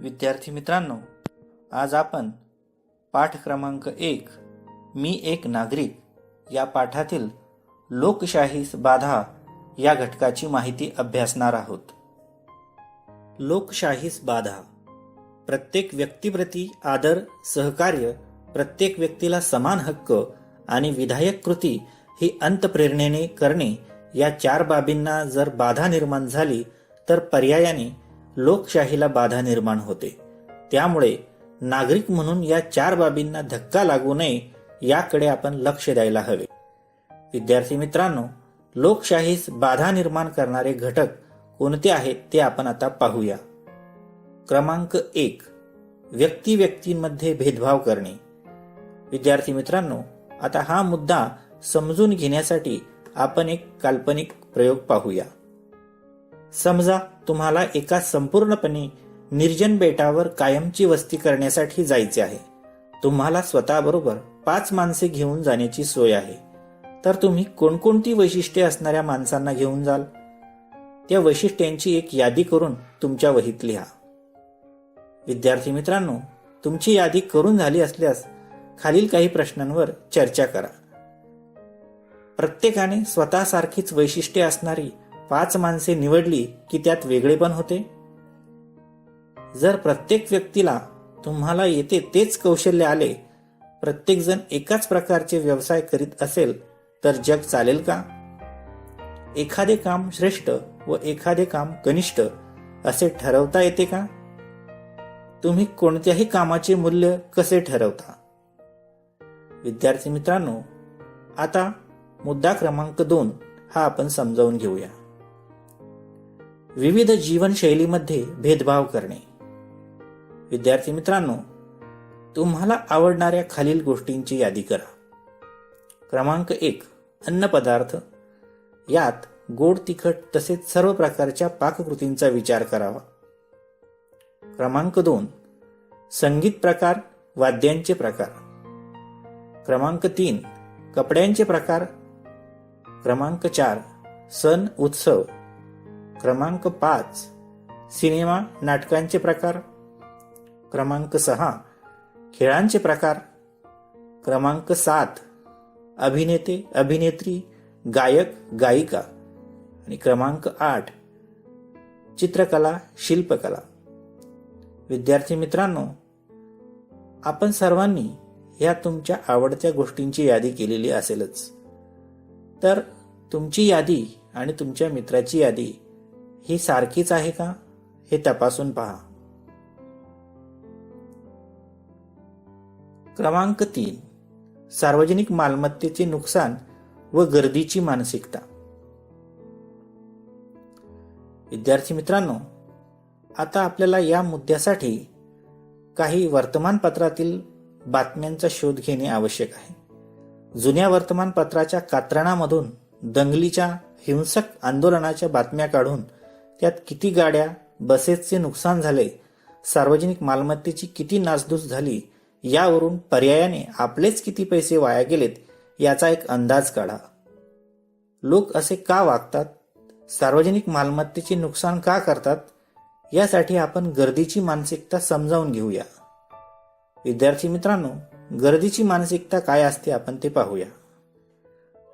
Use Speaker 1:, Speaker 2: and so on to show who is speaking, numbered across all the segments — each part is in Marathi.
Speaker 1: विद्यार्थी मित्रांनो आज आपण पाठ क्रमांक एक मी एक नागरिक या पाठातील लोकशाहीस बाधा या घटकाची माहिती अभ्यासणार आहोत. लोकशाहीस बाधा प्रत्येक व्यक्तीप्रती आदर सहकार्य प्रत्येक व्यक्तीला समान हक्क आणि विधायक कृती ही अंतप्रेरणेने करणे या चार बाबींना जर बाधा निर्माण झाली तर पर्यायाने लोकशाहीला बाधा निर्माण होते. त्यामुळे नागरिक म्हणून या चार बाबींना धक्का लागू नये याकडे आपण लक्ष द्यायला हवे. विद्यार्थी मित्रांनो लोकशाहीस बाधा निर्माण करणारे घटक कोणते आहेत ते आपण आता पाहूया. क्रमांक एक व्यक्ती व्यक्तींमध्ये भेदभाव करणे. विद्यार्थी मित्रांनो आता हा मुद्दा समजून घेण्यासाठी आपण एक काल्पनिक प्रयोग पाहूया. समजा तुम्हाला एका संपूर्णपणे निर्जन बेटावर कायमची वस्ती करण्यासाठी जायचे आहे. तुम्हाला स्वतःबरोबर पाच माणसे घेऊन जाण्याची सोय आहे. तर तुम्ही कोणकोणती वैशिष्ट्ये असणाऱ्या माणसांना घेऊन जाल? त्या वैशिष्ट्यांची एक यादी करून तुमच्या वहीत लिहा. विद्यार्थी मित्रांनो तुमची यादी करून झाली असल्यास खालील काही प्रश्नांवर चर्चा करा. प्रत्येकाने स्वतःसारखीच वैशिष्ट्ये असणारी पाच माणसे निवडली की त्यात वेगळेपण होते? जर प्रत्येक व्यक्तीला तुम्हाला येते तेच कौशल्य आले प्रत्येकजण एकाच प्रकारचे व्यवसाय करीत असेल तर जग चालेल का? एखादे काम श्रेष्ठ व एखादे काम कनिष्ठ असे ठरवता येते का? तुम्ही कोणत्याही कामाचे मूल्य कसे ठरवता? विद्यार्थी मित्रांनो आता मुद्दा क्रमांक दोन हा आपण समजावून घेऊया. विविध जीवनशैलीमध्ये भेदभाव करणे. विद्यार्थी मित्रांनो तुम्हाला आवडणाऱ्या खालील गोष्टींची यादी करा. क्रमांक एक अन्नपदार्थ यात गोड तिखट तसेच सर्व प्रकारच्या पाककृतींचा विचार करावा. क्रमांक दोन संगीत प्रकार वाद्यांचे प्रकार. क्रमांक तीन कपड्यांचे प्रकार. क्रमांक चार सण उत्सव. क्रमांक पाच सिनेमा नाटकांचे प्रकार. क्रमांक सहा खेळांचे प्रकार. क्रमांक सात अभिनेते अभिनेत्री गायक गायिका. आणि क्रमांक आठ चित्रकला शिल्पकला. विद्यार्थी मित्रांनो आपण सर्वांनी ह्या तुमच्या आवडत्या गोष्टींची यादी केलेली असेलच. तर तुमची यादी आणि तुमच्या मित्राची यादी ही सारखीच आहे का? हे तपासून पहा. क्रमांक तीन. सार्वजनिक मालमत्तेचे नुकसान व गर्दीची मानसिकता. विद्यार्थी मित्रांनो आता आपल्याला या मुद्द्यासाठी काही वर्तमानपत्रातील बातम्यांचा शोध घेणे आवश्यक आहे. जुन्या वर्तमानपत्राच्या कात्रणामधून दंगलीच्या हिंसक आंदोलनाच्या बातम्या काढून त्यात किती गाड्या बसेसचे नुकसान झाले सार्वजनिक मालमत्तेची किती नासधूस झाली यावरून पर्यायाने आपलेच किती पैसे वाया गेलेत याचा एक अंदाज काढा. लोक असे का वागतात? सार्वजनिक मालमत्तेचे नुकसान का करतात? यासाठी आपण गर्दीची मानसिकता समजावून घेऊया. विद्यार्थी मित्रांनो गर्दीची मानसिकता काय असते आपण ते पाहूया.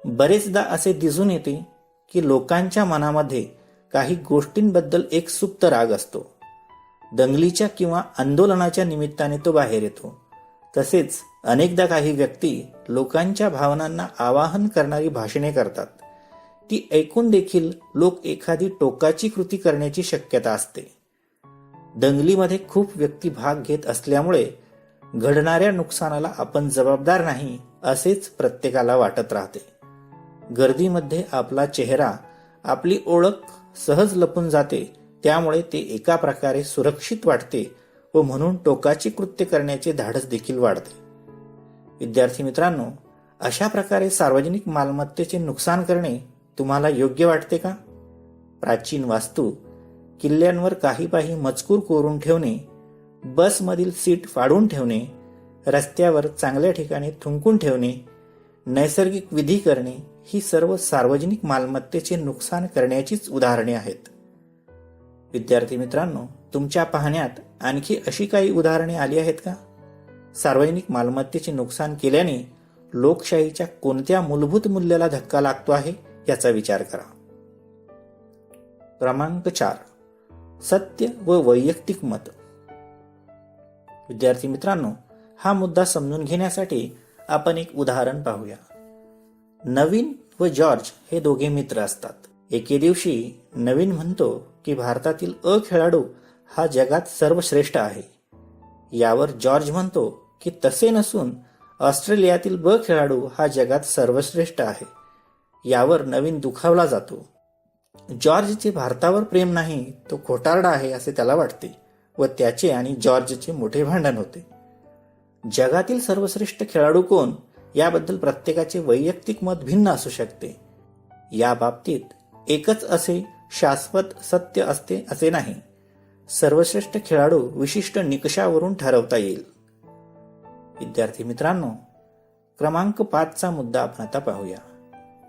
Speaker 1: बरेचदा असे दिसून येते की लोकांच्या मनामध्ये काही गोष्टींबद्दल एक सुप्त राग असतो. दंगलीच्या किंवा आंदोलनाच्या निमित्ताने तो बाहेर येतो. तसेच अनेकदा काही व्यक्ती लोकांच्या भावनांना आवाहन करणारी भाषणे करतात. ती ऐकून देखील लोक एखादी टोकाची कृती करण्याची शक्यता असते. दंगलीमध्ये खूप व्यक्ती भाग घेत असल्यामुळे घडणाऱ्या नुकसानाला आपण जबाबदार नाही असेच प्रत्येकाला वाटत राहते. गर्दीमध्ये आपला चेहरा आपली ओळख सहज लपून जाते त्यामुळे ते एका प्रकारे सुरक्षित वाटते व म्हणून टोकाची कृत्य करण्याचे धाडस देखील वाढते. विद्यार्थी मित्रांनो अशा प्रकारे सार्वजनिक मालमत्तेचे नुकसान करणे तुम्हाला योग्य वाटते का? प्राचीन वास्तू किल्ल्यांवर काही काही मजकूर कोरून ठेवणे बसमधील सीट फाडून ठेवणे रस्त्यावर चांगल्या ठिकाणी थुंकून ठेवणे नैसर्गिक विधी करणे ही सर्व सार्वजनिक मालमत्तेचे नुकसान करण्याचीच उदाहरणे आहेत. विद्यार्थी मित्रांनो तुमच्या पाहण्यात आणखी अशी काही उदाहरणे आली आहेत का? सार्वजनिक मालमत्तेचे नुकसान केल्याने लोकशाहीच्या कोणत्या मूलभूत मूल्याला धक्का लागतो आहे याचा विचार करा. क्रमांक चार. सत्य व वैयक्तिक मत. विद्यार्थी मित्रांनो हा मुद्दा समजून घेण्यासाठी आपण एक उदाहरण पाहूया. नवीन व जॉर्ज हे दोघे मित्र असतात. एके दिवशी नवीन म्हणतो की भारतातील अ खेळाडू हा जगात सर्वश्रेष्ठ आहे. यावर जॉर्ज म्हणतो की तसे नसून ऑस्ट्रेलियातील ब खेळाडू हा जगात सर्वश्रेष्ठ आहे. यावर नवीन दुखावला जातो. जॉर्जचे भारतावर प्रेम नाही तो खोटारडा आहे असे त्याला वाटते व त्याचे आणि जॉर्जचे मोठे भांडण होते. जगातील सर्वश्रेष्ठ खेळाडू कोण? याबद्दल प्रत्येकाचे वैयक्तिक मत भिन्न असू शकते. या बाबतीत एकच असे शाश्वत सत्य असते असे नाही. सर्वश्रेष्ठ खेळाडू विशिष्ट निकषावरून ठरवता येईल. विद्यार्थी मित्रांनो क्रमांक पाचचा मुद्दा आपण आता पाहूया.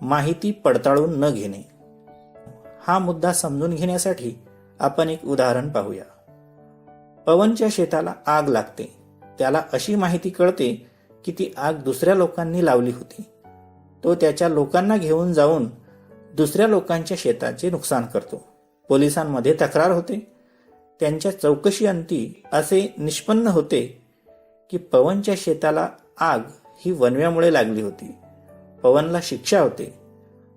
Speaker 1: माहिती पडताळून न घेणे. हा मुद्दा समजून घेण्यासाठी आपण एक उदाहरण पाहूया. पवनच्या शेताला आग लागते. त्याला अशी माहिती कळते की ती आग दुसऱ्या लोकांनी लावली होती. तो त्याच्या लोकांना घेऊन जाऊन दुसऱ्या लोकांच्या शेताचे नुकसान करतो. पोलिसांमध्ये तक्रार होते. त्यांच्या चौकशी अंती असे निष्पन्न होते की पवनच्या शेताला आग ही वनव्यामुळे लागली होती. पवनला शिक्षा होते.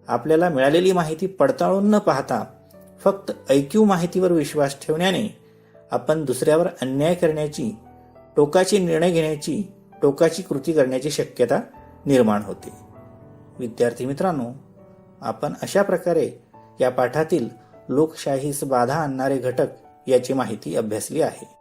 Speaker 1: आपल्याला मिळालेली माहिती पडताळून न पाहता फक्त ऐक्यू माहितीवर विश्वास ठेवण्याने आपण दुसऱ्यावर अन्याय करण्याची टोकाची निर्णय घेण्याची टोकाची कृती करण्याची शक्यता निर्माण होते. विद्यार्थी मित्रांनो आपण अशा प्रकारे या पाठातील लोकशाहीस बाधा आणणारे घटक याची माहिती अभ्यासली आहे.